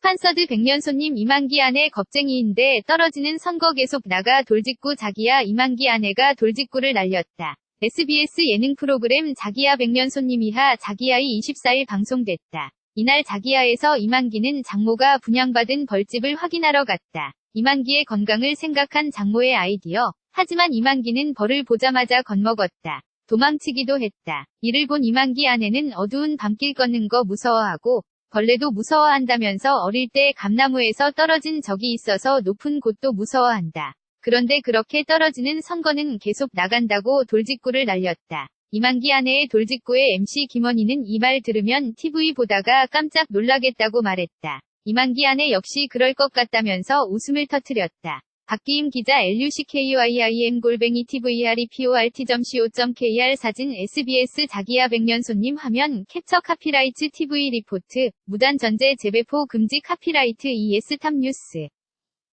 스판서드 백년손님 이만기 아내 겁쟁이인데 떨어지는 선거 계속 나가 돌직구 자기야 이만기 아내가 돌직구를 날렸다. SBS 예능 프로그램 자기야 백년손님 이하 자기야이 24일 방송됐다. 이날 자기야에서 이만기는 장모가 분양받은 벌집을 확인하러 갔다. 이만기의 건강을 생각한 장모의 아이디어. 하지만 이만기는 벌을 보자마자 겁먹었다. 도망치기도 했다. 이를 본 이만기 아내는 어두운 밤길 걷는 거 무서워하고 벌레도 무서워한다면서 어릴 때 감나무에서 떨어진 적이 있어서 높은 곳도 무서워한다. 그런데 그렇게 떨어지는 선거는 계속 나간다고 돌직구를 날렸다. 이만기 아내의 돌직구의 MC 김원희는 이 말 들으면 TV 보다가 깜짝 놀라겠다고 말했다. 이만기 아내 역시 그럴 것 같다면서 웃음을 터뜨렸다. 박기임 기자 LUCKYIM 골뱅이 TVREPORT.co.kr 사진 SBS 자기야 백년손님 화면 캡처 카피라이트 TV 리포트 무단 전제 재배포 금지 카피라이트 ES 탑 뉴스